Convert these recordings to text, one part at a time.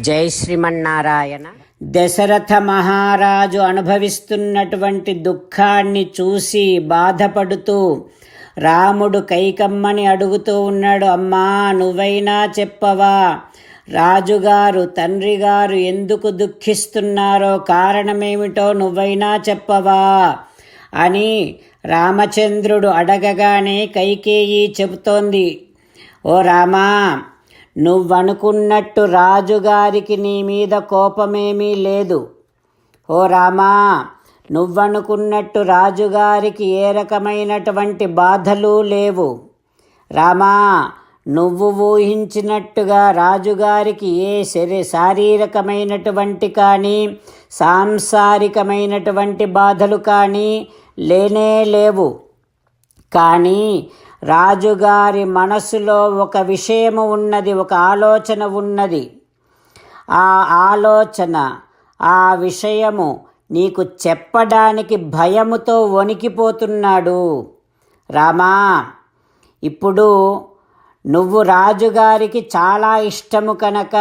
జై శ్రీమన్నారాయణ. దశరథ మహారాజు అనుభవిస్తున్నటువంటి దుఃఖాన్ని చూసి బాధపడుతూ రాముడు కైకమ్మని అడుగుతూ ఉన్నాడు అమ్మా నువ్వైనా చెప్పవా? రాజుగారు తండ్రి గారు ఎందుకు దుఃఖిస్తున్నారో కారణమేమిటో నువ్వైనా చెప్పవా అని రామచంద్రుడు అడగగానే కైకేయి చెబుతోంది ఓ రామా నువ్వనుకున్నట్టు రాజుగారికి నీ మీద కోపమేమీ లేదు. ఓ రామా నువ్వనుకున్నట్టు రాజుగారికి ఏ రకమైనటువంటి బాధలు లేవు. రామా నువ్వు ఊహించినట్టుగా రాజుగారికి ఏ శరీ శారీరకమైనటువంటి కానీ సాంసారికమైనటువంటి బాధలు కానీ లేనే లేవు. కానీ రాజుగారి మనసులో ఒక విషయము ఉన్నది ఒక ఆలోచన ఉన్నది. ఆ ఆలోచన ఆ విషయము నీకు చెప్పడానికి భయముతో వణికిపోతున్నాడు. రామా ఇప్పుడు నువ్వు రాజుగారికి చాలా ఇష్టము కనుక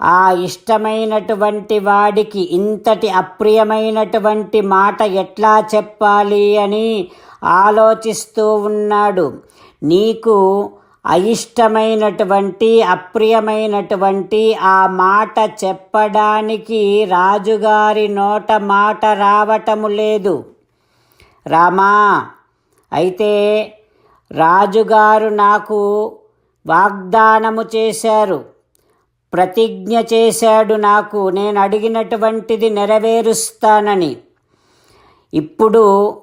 ఆ ఇష్టమైనటువంటి వాడికి ఇంతటి అప్రియమైనటువంటి మాట ఎట్లా చెప్పాలి అని ఆలోచిస్తూ ఉన్నాడు. నీకు అయిష్టమైనటువంటి అప్రియమైనటువంటి ఆ మాట చెప్పడానికి రాజుగారి నోట మాట రావటము లేదు. రామా అయితే రాజుగారు నాకు వాగ్దానము చేశారు. ప్రతిజ్ఞ చేశాడు నాకు. నేను అడిగినటువంటిది నెరవేరుస్తానని. ఇప్పుడు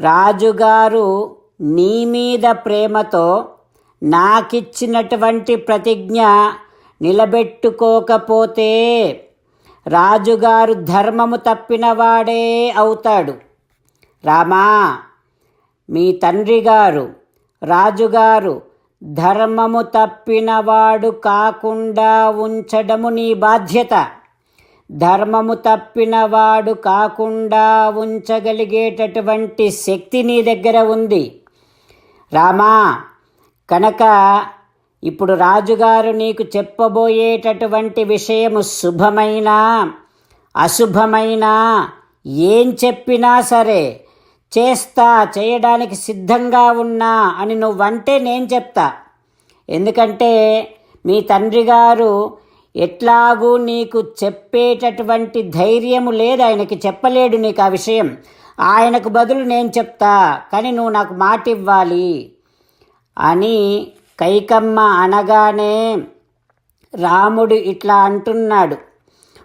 రాజుగారు నీ మీద ప్రేమతో నాకిచ్చినటువంటి ప్రతిజ్ఞ నిలబెట్టుకోకపోతే రాజుగారు ధర్మము తప్పినవాడే అవుతాడు. రామా మీ తండ్రి గారు రాజుగారు ధర్మము తప్పినవాడు కాకుండా ఉంచడము నీ బాధ్యత. ధర్మము తప్పినవాడు కాకుండా ఉంచగలిగేటటువంటి శక్తి నీ దగ్గర ఉంది. రామా కనుక ఇప్పుడు రాజుగారు నీకు చెప్పబోయేటటువంటి విషయము శుభమైనా అశుభమైనా? ఏం చెప్పినా సరే చేస్తా చేయడానికి సిద్ధంగా ఉన్నా అని నువ్వంటే నేను చెప్తా. ఎందుకంటే మీ తండ్రి గారు ఎట్లాగూ నీకు చెప్పేటటువంటి ధైర్యము లేదు. ఆయనకి చెప్పలేడు నీకు ఆ విషయం. ఆయనకు బదులు నేను చెప్తా కానీ నువ్వు నాకు మాట ఇవ్వాలి అని కైకమ్మ అనగానే రాముడు ఇట్లా అంటున్నాడు.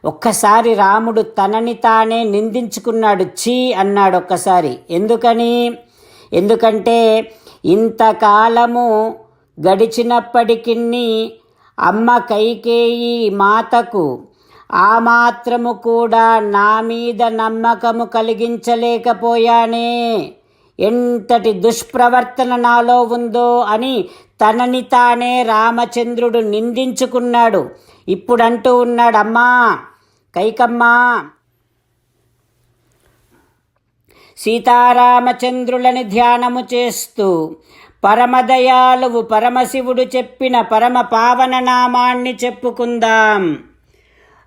ఒక్కసారి రాముడు తనని తానే నిందించుకున్నాడు. చీ అన్నాడు ఒక్కసారి. ఎందుకని? ఎందుకంటే ఇంతకాలము గడిచినప్పటికీ అమ్మ కైకేయి మాతకు. ఆ మాత్రము కూడా నా మీద నమ్మకము కలిగించలేకపోయానే. ఎంతటి దుష్ప్రవర్తన నాలో ఉందో అని తనని తానే రామచంద్రుడు నిందించుకున్నాడు. ఇప్పుడంటూ ఉన్నాడమ్మా కైకమ్మా సీతారామచంద్రులని ధ్యానము చేస్తూ పరమదయాలువు పరమశివుడు చెప్పిన పరమ పావన నామాన్ని చెప్పుకుందాం.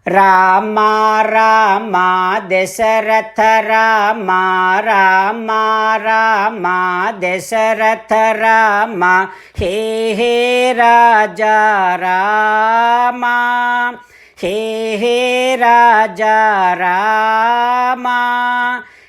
రామా రామా దశరథ రామా రామా రామా దశరథ రామా హే హే రాజా రామా హే హే రాజా రామా